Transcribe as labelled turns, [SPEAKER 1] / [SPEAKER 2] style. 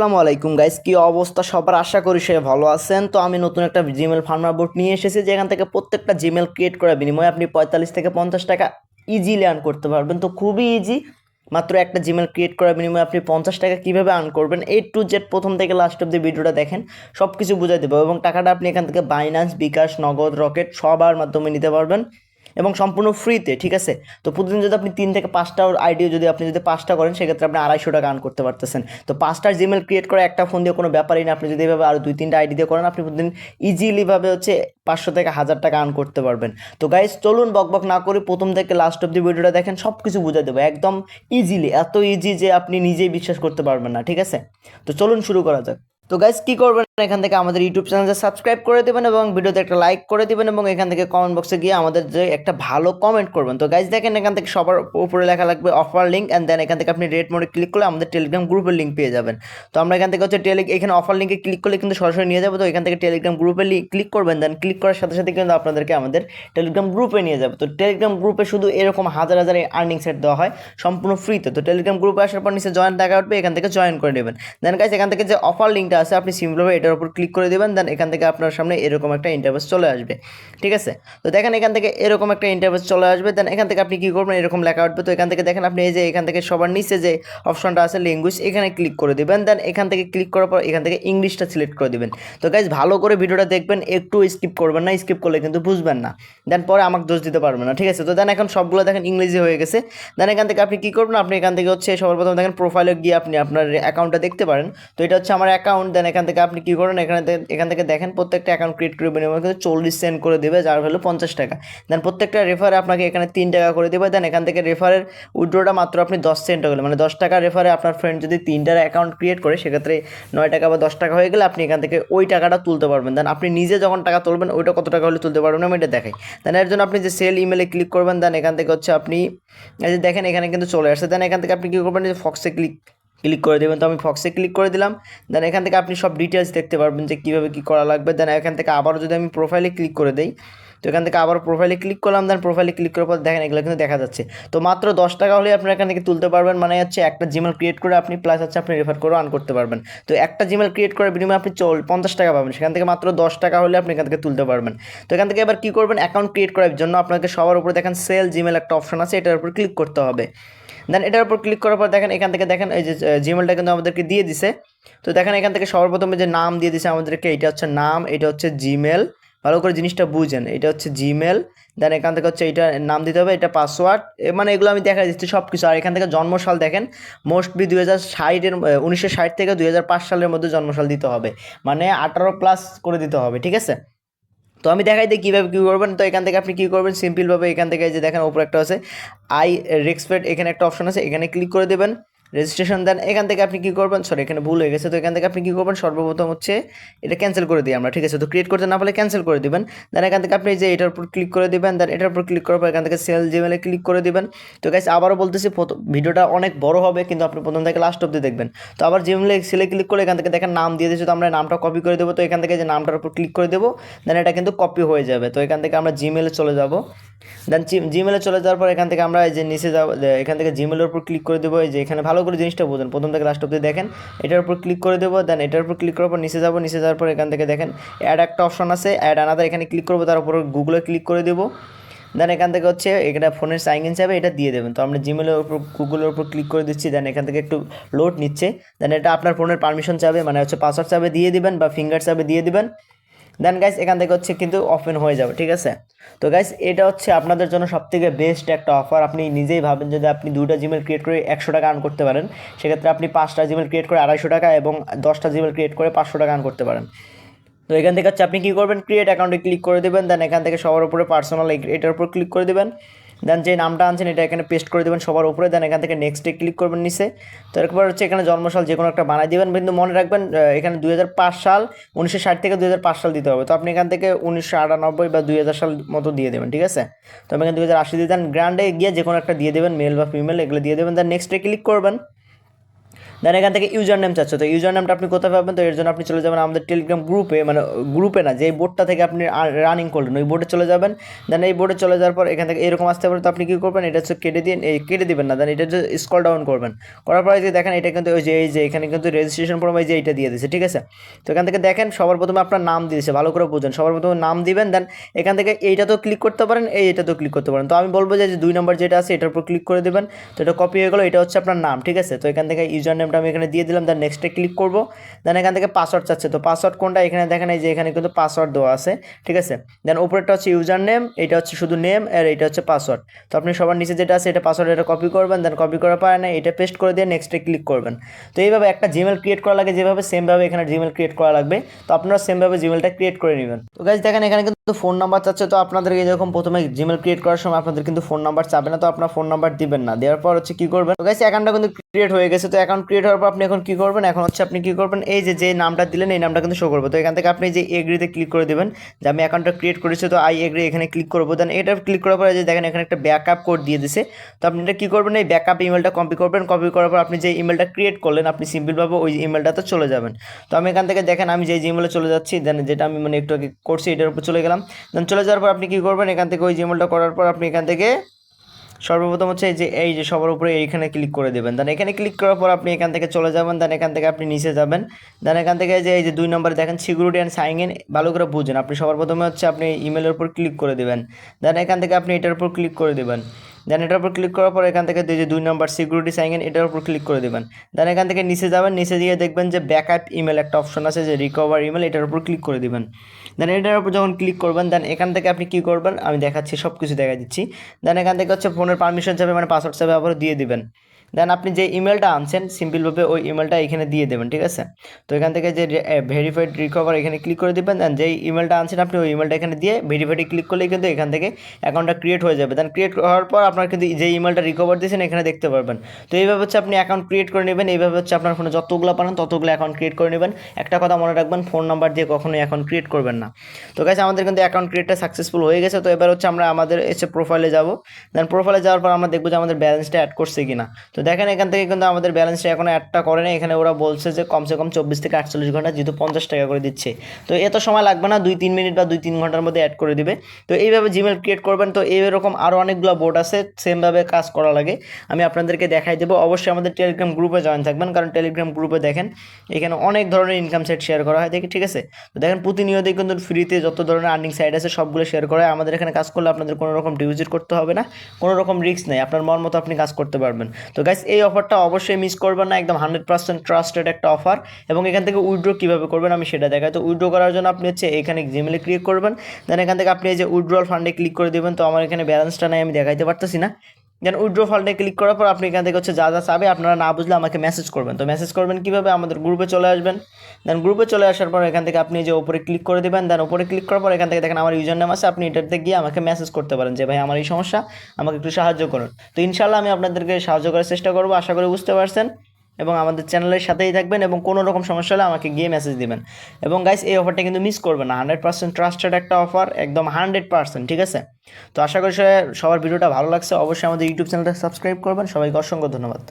[SPEAKER 1] আসসালামু আলাইকুম গাইস কি অবস্থা? সবার আশা করি সে ভালো আছেন। তো আমি নতুন একটা জিমেল ফার্মার বোর্ড নিয়ে এসেছি, যেখান থেকে প্রত্যেকটা জিমেল ক্রিয়েট করার বিনিময়ে আপনি পঁয়তাল্লিশ থেকে পঞ্চাশ টাকা ইজিলি আর্ন করতে পারবেন। তো খুবই ইজি মাত্র একটা জিমেল ক্রিয়েট করার বিনিময়ে আপনি পঞ্চাশ টাকা কীভাবে আর্ন করবেন এই টু জেড প্রথম থেকে লাস্ট অব্দি ভিডিওটা দেখেন সব কিছু বুঝাই দেবো এবং টাকাটা আপনি এখান থেকে বাইন্যান্স বিকাশ নগদ রকেট সবার মাধ্যমে নিতে পারবেন। এবং সম্পূর্ণ ফ্রিতে ঠিক আছে? তো প্রতিদিন যদি আপনি তিন থেকে পাঁচটা আইডিও যদি আপনি যদি পাঁচটা করেন, সেক্ষেত্রে আপনি আড়াইশো টাকা আর্ন করতে পারতেছেন। তো পাঁচটার জিমেল ক্রিয়েট করে একটা ফোন দিয়ে কোনো ব্যাপারই না। আপনি যদি এভাবে আরও দুই, তিনটা আইডি দিয়ে করেন, আপনি প্রতিদিন ইজিলিভাবে হচ্ছে পাঁচশো থেকে হাজার টাকা আর্ন করতে পারবেন। তো গাইজ চলুন বক বক না করে প্রথম থেকে লাস্ট অব্দি ভিডিওটা দেখেন সব কিছু বুঝে দেবো। একদম ইজিলি এত ইজি যে আপনি নিজেই বিশ্বাস করতে পারবেন না, ঠিক আছে? তো চলুন শুরু করা যাক। তো গাইজ কী করবেন? এখান থেকে আমাদের ইউটিউব চ্যানেলটা সাবস্ক্রাইব করে দেবেন এবং ভিডিওতে একটা লাইক করে দেবেন এবং এখান থেকে কমেন্ট বক্সে গিয়ে আমাদের যে একটা ভালো কমেন্ট করবেন। তো গাইজ দেখেন এখান থেকে সবার উপরে লেখা লাগবে অফার লিঙ্ক অ্যান্ড দেন এখান থেকে আপনি রেড মোডে ক্লিক করলে আমাদের টেলিগ্রাম গ্রুপের লিঙ্ক পেয়ে যাবেন। তো আমরা এখান থেকে হচ্ছে টেলি এখানে অফার লিঙ্কে ক্লিক করলে কিন্তু সরাসরি নিয়ে যাব। তো এখান থেকে টেলিগ্রাম গ্রুপে ক্লিক করবেন দেন ক্লিক করার সাথে সাথে কিন্তু আপনাদেরকে আমাদের টেলিগ্রাম গ্রুপে নিয়ে যাবে। তো টেলিগ্রাম গ্রুপে শুধু এরকম হাজার হাজার আর্নিং সেট দেওয়া হয়, সম্পূর্ণ ফ্রিতে তো। টেলিগ্রাম গ্রুপে আসার পর নিচে জয়েন দেখা উঠবে, এখান থেকে জয়েন করে নেবেন। দেন গাইজ এখান থেকে যে অফার লিঙ্কটা আছে, আপনি সিম্পলভাবে এটার উপর ক্লিক করে দেবেন দেন এখান থেকে আপনার সামনে এরকম একটা ইন্টারভেস চলে আসবে, ঠিক আছে? তো দেখেন এখান থেকে এরকম একটা ইন্টারভেস চলে আসবে দেন এখান থেকে আপনি কী করবেন, এরকম লেখা উঠবে, তো এখান থেকে দেখেন আপনি এই যে এখান থেকে সবার নিচে যে অপশনটা আছে ল্যাঙ্গুয়েজ এখানে ক্লিক করে দেবেন দেন এখান থেকে ক্লিক করার পর এখান থেকে ইংলিশটা সিলেক্ট করে দেবেন। তো গাইজ ভালো করে ভিডিওটা দেখবেন, একটু স্কিপ করবেন না স্কিপ করলে কিন্তু বুঝবেন না দেন পরে আমাকে দোষ দিতে পারবেন না, ঠিক আছে? তো দেন এখন সবগুলো দেখেন ইংরেজি হয়ে গেছে দেন এখান থেকে আপনি কী করবেন, আপনি এখান থেকে হচ্ছে সবার প্রথম দেখেন প্রোফাইলে গিয়ে আপনি আপনার অ্যাকাউন্টটা দেখতে পারেন, তো এটা হচ্ছে আমার অ্যাকাউন্ট দেন এখান থেকে আপনি কী করেন? এখানে এখান থেকে দেখেন প্রত্যেকটা অ্যাকাউন্ট ক্রিয়েট করে বিনিময়ে কিন্তু চল্লিশ সেন্ট করে দেবে, যার ভ্যালু পঞ্চাশ টাকা। দেন প্রত্যেকটা রেফারে আপনাকে এখানে তিন টাকা করে দেবে। দেন এখান থেকে রেফারের উইড্রোটা মাত্র আপনি দশ সেন্ট হলে মানে দশ টাকা রেফারে আপনার ফ্রেন্ড যদি তিনটার অ্যাকাউন্ট ক্রিয়েট করে, সেক্ষেত্রে নয় টাকা বা দশ টাকা হয়ে গেলে আপনি এখান থেকে ওই টাকাটা তুলতে পারবেন। দেন আপনি নিজে যখন টাকা তুলবেন, ওইটা কত টাকা হলে তুলতে পারবেন আমি এটা দেখাই। দেন এর জন্য আপনি যে সেল ইমেলে ক্লিক করবেন দেন এখান থেকে হচ্ছে আপনি, এই যে দেখেন এখানে কিন্তু চলে আসছে। দেন এখান থেকে আপনি কী করবেন? যে ফক্সে ক্লিক ক্লিক করে দেবেন। তো আমি ফক্সে ক্লিক করে দিলাম। দেন এখান থেকে আপনি সব ডিটেলস দেখতে পারবেন যে কীভাবে কী করা লাগবে। দেন এখান থেকে আবারও যদি আমি প্রোফাইলে ক্লিক করে দিই তো এখান থেকে আবার প্রোফাইলে ক্লিক করলাম দেন প্রোফাইলে ক্লিক করার পর দেখেন এগুলো কিন্তু দেখা যাচ্ছে। তো মাত্র দশ টাকা হলে আপনি এখান থেকে তুলতে পারবেন মানে হচ্ছে একটা জিমেল ক্রিয়েট করে আপনি প্লাস হচ্ছে আপনি রেফার করে আর্ন করতে পারবেন। তো একটা জিমেল ক্রিয়েট করার বিনিময়ে আপনি চল, পঞ্চাশ টাকা পাবেন। সেখান থেকে মাত্র দশ টাকা হলে আপনি এখান থেকে তুলতে পারবেন। তো এখান থেকে এবার কী করবেন? অ্যাকাউন্ট ক্রিয়েট করার জন্য আপনাকে সবার উপরে দেখেন সেল জিমেল একটা অপশন আছে, এটার উপর ক্লিক করতে হবে। দেন এটার উপর ক্লিক করার পর দেখেন এখান থেকে দেখেন এই যে জিমেলটা কিন্তু আমাদেরকে দিয়ে দিছে। তো দেখেন এখান থেকে সর্বপ্রথমে যে নাম দিয়ে দিছে আমাদেরকে, এটা হচ্ছে নাম, এটা হচ্ছে জিমেল ভালো করে জিনিসটা বুঝেন। এটা হচ্ছে জিমেল দেন এখান থেকে হচ্ছে এটা নাম দিতে হবে, এটা পাসওয়ার্ড মানে এগুলো আমি দেখা দিচ্ছি সব কিছু আর এখান থেকে জন্মসাল দেখেন মোস্ট বি দুই হাজার ষাটের উনিশশো ষাট থেকে দুই হাজার পাঁচ সালের মধ্যে জন্মসাল দিতে হবে। মানে আঠারো প্লাস করে দিতে হবে, ঠিক আছে? তো আমি দেখাই দিই কীভাবে কী করবেন। তো এখান থেকে আপনি কী করবেন সিম্পলভাবে এখান থেকে যে দেখেন উপরে একটা আছে আই রেক্সপেক্ট এখানে একটা অপশন আছে, এখানে ক্লিক করে দেবেন। রেজিস্ট্রেশন দেন এখান থেকে আপনি কী করবেন? সরি এখানে ভুল হয়ে গেছে। তো এখান থেকে আপনি কী করবেন? সর্বপ্রথম হচ্ছে এটা ক্যান্সেল করে দিই আমরা, ঠিক আছে? তো ক্রিয়েট করতে না পারলে ক্যান্সেল করে দিবেন। দেন এখান থেকে আপনি যে এটার উপর ক্লিক করে দিবেন দেন এটার উপর ক্লিক করার পর এখান থেকে সেল জিমেলে ক্লিক করে দিবেন। তো গাইস আবারও বলতেছি ভিডিওটা অনেক বড় হবে, কিন্তু আপনি প্রথম থেকে লাস্ট অব্দি দেখবেন। তো আবার জিমেলে সেলে ক্লিক করে এখান থেকে দেখেন নাম দিয়ে দিয়েছে, তো আমরা নামটা কপি করে দেবো। তো এখান থেকে যে নামটার উপর ক্লিক করে দেবো দেন এটা কিন্তু কপি হয়ে যাবে। তো এখান থেকে আমরা জিমেলে চলে যাব। দেন জিমেলে চলে যাওয়ার পর এখান থেকে আমরা এই যে নিচে যাব, এখান থেকে জিমেলের উপর ক্লিক করে দেবো। এই যে এখানে ভালো করে জিনিসটা বোঝেন। প্রথম থেকে লাস্ট অব্দি দেখেন। এটার উপর ক্লিক করে দেবো দেন এটার উপর ক্লিক করার পর নিচে যাব, নিচে যাওয়ার পর এখান থেকে দেখেন অ্যাড একটা অপশন আছে অ্যাড আনাদার এখানে ক্লিক করব, তার উপর গুগলে ক্লিক করে দেবো। দেন এখান থেকে হচ্ছে, এখানে ফোনের সাইন ইন চাবে এটা দিয়ে দেবেন। তো আমরা জিমেলের উপর গুগলের উপর ক্লিক করে দিচ্ছি দেন এখান থেকে একটু লোড নিচ্ছে। দেন এটা আপনার ফোনের পারমিশন চাবে মানে হচ্ছে পাসওয়ার্ড চাবে দিয়ে দিবেন বা ফিঙ্গার চাবে দিয়ে দিবেন। দেন গাইস এখান থেকে হচ্ছে কিন্তু ওপেন হয়ে যাবে, ঠিক আছে? তো গাইস এটা হচ্ছে আপনাদের জন্য সবথেকে বেস্ট একটা অফার আপনি নিজেই ভাবেন যদি আপনি দুইটা জিমেল ক্রিয়েট করে একশো টাকা আর্ন করতে পারেন, সেক্ষেত্রে আপনি পাঁচটা জিমেল ক্রিয়েট করে আড়াইশো টাকা এবং দশটা জিমেল ক্রিয়েট করে পাঁচশো টাকা আর্ন করতে পারেন। তো এখান থেকে হচ্ছে আপনি কী করবেন? ক্রিয়েট অ্যাকাউন্টে ক্লিক করে দেবেন দেন এখান থেকে সবার উপরে পার্সোনাল এটার উপর ক্লিক করে দেবেন। দেন যে নামটা আনছেন, এটা এখানে পেস্ট করে দেবেন সবার উপরে দেন এখান থেকে নেক্সটে ক্লিক করবেন নিচে। তো এরপর হচ্ছে এখানে জন্মসাল যে কোনো একটা বানাই দেবেন। কিন্তু মনে রাখবেন এখানে দুই হাজার পাঁচ সাল, উনিশশো ষাট থেকে দুই হাজার পাঁচ সাল দিতে হবে। তো আপনি এখান থেকে উনিশশো আটানব্বই বা দুই সাল মতো দিয়ে দেবেন, ঠিক আছে? তো আমি এখানে দুই হাজার আশি দিয়ে দেন। গ্র্যান্ডে গিয়ে যে কোনো একটা দিয়ে দেবেন মেল বা ফিমেল এগুলো দিয়ে দেবেন। দেন নেক্সটে ক্লিক করবেন। দেন এখান থেকে ইউজার নেম চাচ্ছে। তো ইউজার নেমটা আপনি কোথায় পাবেন? তো এর জন্য আপনি চলে যাবেন আমাদের টেলিগ্রাম গ্রুপে মানে গ্রুপে না, যে বোর্ডটা থেকে আপনি রানিং করলেন, ওই বোর্ডে চলে যাবেন। দেন এই বোর্ডে চলে যাওয়ার পর এখান থেকে এরকম আসতে পারে, তো আপনি কী করবেন? এটা হচ্ছে কেটে দিয়ে, এই কেটে দিবেন না। দেন এটা হচ্ছে স্কল ডাউন করবেন। করার পরে যে দেখেন, এটা কিন্তু ওই যে, এই যে, এখানে কিন্তু রেজিস্ট্রেশন ফর্ম এই যে, এইটা দিয়ে দিয়েছে, ঠিক আছে? তো এখান থেকে দেখেন, সবার প্রথমে আপনার নাম দিয়েছে, ভালো করে বুঝেন। সবার প্রথমে নাম দিবেন দেন এখান থেকে এইটা তো ক্লিক করতে পারেন, এই এটা তো ক্লিক করতে পারেন। তো আমি বলব যে দুই নম্বর যেটা আছে, এটার উপর ক্লিক করে দেবেন। তো এটা কপি হয়ে গেলো, এটা হচ্ছে আপনার নাম, ঠিক আছে? তো এখান থেকে ইউজার নেমটা আমি এখানে দিয়ে দিলাম দেন নেক্সটে ক্লিক করব। দেন এখান থেকে পাসওয়ার্ড চাচ্ছে, তো পাসওয়ার্ড কোনটা? এখানে দেখেন এই যে এখানে কিন্তু পাসওয়ার্ড দেওয়া আছে, ঠিক আছে? দেন উপরেরটা হচ্ছে ইউজার নেম এটা হচ্ছে শুধু নেম আর এটা হচ্ছে পাসওয়ার্ড তো আপনি সবার নিচে যেটা আছে, এটা পাসওয়ার্ড এটা কপি করবেন দেন কপি করা পর না এটা পেস্ট করে দিয়ে নেক্সটে ক্লিক করবেন। তো এইভাবে একটা জিমেল ক্রিয়েট করা লাগে, যেভাবে সেমভাবে এখানে জিমেল ক্রিয়েট করা লাগবে। তো আপনারা সেমভাবে জিমেলটা ক্রিয়েট করে নেবেন। তো গাইজ দেখেন এখানে কিন্তু ফোন নাম্বার চাচ্ছে, তো আপনাদের এই যেরকম প্রথমে জিমেল ক্রিয়েট করার সময় আপনাদের কিন্তু ফোন নাম্বার চাবে না, তো আপনার ফোন নাম্বার দিবেন না। দেওয়ার পর হচ্ছে কি করবেন? তো গাইজ অ্যাকাউন্টটা কিন্তু ক্রিয়েট হয়ে গেছে, তো অ্যাকাউন্ট ক্রিয়েট হওয়ার পর আপনি এখন কি করবেন? এখন হচ্ছে আপনি কি করবেন? এই যে যে নামটা দিলেন, এই নামটা কিন্তু শো করব। তো এখান থেকে আপনি যে এগ্রিতে ক্লিক করে দেবেন, যে আমি অ্যাকাউন্টটা ক্রিয়েট করেছি, তো আই এগ্রি এখানে ক্লিক করব। দেন এটা ক্লিক করার পরে যে দেখেন, এখানে একটা ব্যাকআপ কোড দিয়ে দিছে। তো আপনি এটা কী করবেন? এই ব্যাকআপ ইমেলটা কপি করবেন। কপি করার পর আপনি যে ইমেলটা ক্রিয়েট করলেন, আপনি সিম্পলভাবে ওই ইমেলটাতে চলে যাবেন। তো আমি এখান থেকে দেখেন, আমি যে জিমেলে চলে যাচ্ছি দেন যেটা আমি মানে একটু আগে করছি, এটার উপর চলে গেলাম। দেন চলে যাওয়ার পর আপনি কী করবেন? এখান থেকে ওই জিমেলটা করার পর আপনি এখান থেকে সর্বপ্রথম হচ্ছে এই যে এই যে সবার উপরে এইখানে ক্লিক করে দেবেন। দেন এখানে ক্লিক করার পর আপনি এখান থেকে চলে যাবেন দেন এখান থেকে আপনি নিচে যাবেন। দেন এখান থেকে যে, এই যে দুই নম্বরে দেখেন সিকিউরিটি অ্যান্ড সাইন ইন ভালো করে বুঝেন। আপনি সবার প্রথমে হচ্ছে আপনি ইমেলের উপর ক্লিক করে দেবেন। দেন এখান থেকে আপনি এটার উপর ক্লিক করে দেবেন। দেন এটার উপর ক্লিক করার পর এখান থেকে যে দুই নম্বর সিকিউরিটি সাইন ইন এটার উপর ক্লিক করে দেবেন। দেন এখান থেকে নিচে যাবেন, নিচে দিয়ে দেখবেন যে ব্যাকআপ ইমেল একটা অপশন আছে যে রিকভার ইমেল এটার উপর ক্লিক করে দেবেন। দেন এটার উপর যখন ক্লিক করবেন দেন এখান থেকে আপনি কী করবেন? আমি দেখাচ্ছি সব কিছু দেখা দিচ্ছি। দেন এখান থেকে হচ্ছে ফোনের পারমিশন চাবে মানে পাসওয়ার্ড চাবে আবার দিয়ে দিবেন। দেন আপনি যে ইমেলটা আনছেন সিম্পলভাবে ওই ইমেলটা এখানে দিয়ে দেবেন, ঠিক আছে? তো এখান থেকে যে ভেরিফাইড রিকভার এখানে ক্লিক করে দেবেন দেন যেই ইমেলটা আনছেন আপনি ওই ইমেলটা এখানে দিয়ে ভেরিফাইডে ক্লিক করলেই কিন্তু এখান থেকে অ্যাকাউন্টটা ক্রিয়েট হয়ে যাবে। দেন ক্রিয়েট হওয়ার পর আপনার কিন্তু যে ইমেলটা রিকভার দিয়েছেন, এখানে দেখতে পারবেন। তো এইভাবে হচ্ছে আপনি অ্যাকাউন্ট ক্রিয়েট করে নেবেন, এইভাবে হচ্ছে আপনার ফোনে যতগুলো পারেন, ততগুলো অ্যাকাউন্ট ক্রিয়েট করে নেবেন। একটা কথা মনে রাখবেন ফোন নাম্বার দিয়ে কখনোই অ্যাকাউন্ট ক্রিয়েট করবেন তো গাছ আমাদের কিন্তু অ্যাকাউন্ট ক্রিয়েটটা সাকসেসফুল হয়ে গেছে। তো এবার হচ্ছে আমরা আমাদের এসে প্রোফাইলে যাব। দেন প্রোফাইলে যাওয়ার পর আমরা দেখব যে আমাদের ব্যালেন্সটা অ্যাড করছে কিনা। তো দেখেন এখান থেকে কিন্তু আমাদের ব্যালেন্সটা এখনও অ্যাডটা করে না এখানে ওরা বলছে যে কমসে কম চব্বিশ থেকে আটচল্লিশ ঘণ্টা, যেহেতু পঞ্চাশ টাকা করে দিচ্ছে। তো এত সময় লাগবে না, দুই তিন মিনিট বা দুই তিন ঘণ্টার মধ্যে অ্যাড করে দিবে। তো এইভাবে জিমেল ক্রিয়েট করবেন। তো এইরকম আরও অনেকগুলো বোর্ড আছে সেমভাবে কাজ করা লাগে। আমি আপনাদেরকে দেখাই দেবো। অবশ্যই আমাদের টেলিগ্রাম গ্রুপে জয়েন থাকবেন। কারণ টেলিগ্রাম গ্রুপে দেখেন, এখানে অনেক ধরনের ইনকাম সেট শেয়ার করা হয়। দেখি, ঠিক আছে? তো দেখেন, প্রতিনিয়তই কিন্তু ফ্রিতে যত ধরনের আর্নিং সাইট আছে সবগুলো শেয়ার করা হয় আমাদের এখানে কাজ করলে আপনাদের কোনো রকম ডিপোজিট করতে হবে না, কোনো রকম রিস্ক নেই। আপনার মন মতো আপনি কাজ করতে পারবেন। তো গাইস এই অফারটা অবশ্যই মিস করবেন না, একদম হান্ড্রেড পার্সেন্ট ট্রাস্টেড একটা অফার এবং এখান থেকে উইড্রো কীভাবে করবেন আমি সেটা দেখাই। তো উইড্রো করার জন্য আপনি হচ্ছে এখানে জিমেলে ক্লিক করবেন দেন এখান থেকে আপনি এই যে উইড্রোয়াল ফান্ডে ক্লিক করে দেবেন। তো আমার এখানে ব্যালেন্সটা নাই, আমি দেখাইতে পারতেছি না। দেন উইড্রো ফান্ডে ক্লিক করার পর আপনি এখান থেকে হচ্ছে যা যা চাবে আপনারা না বুঝলে আমাকে মেসেজ করবেন। তো মেসেজ করবেন কীভাবে? আমাদের গ্রুপে চলে আসবেন। দেন গ্রুপে চলে আসার পর এখান থেকে আপনি যে ওপরে ক্লিক করে দেবেন দেন ওপরে ক্লিক করার পর এখান থেকে দেখেন আমার ইউজার নাম আছে, আপনি এটাতে গিয়ে আমাকে মেসেজ করতে পারেন যে, ভাই, আমার এই সমস্যা, আমাকে একটু সাহায্য করুন। তো ইনশাল্লাহ আমি আপনাদেরকে সাহায্য করার চেষ্টা করব, আশা করি বুঝতে পারছেন। এবং আমাদের চ্যানেলের সাথেই থাকবেন এবং কোনো রকম সমস্যা হলে আমাকে গিয়ে মেসেজ দিবেন। এবং গাইস এই অফারটা কিন্তু মিস করবেন না। হান্ড্রেড পার্সেন্ট ট্রাস্টেড একটা অফার একদম হান্ড্রেড পার্সেন্ট ঠিক আছে? তো আশা করি সবার ভিডিওটা ভালো লাগছে। অবশ্যই আমাদের ইউটিউব চ্যানেলটা সাবস্ক্রাইব করবেন। সবাইকে অসংখ্য ধন্যবাদ।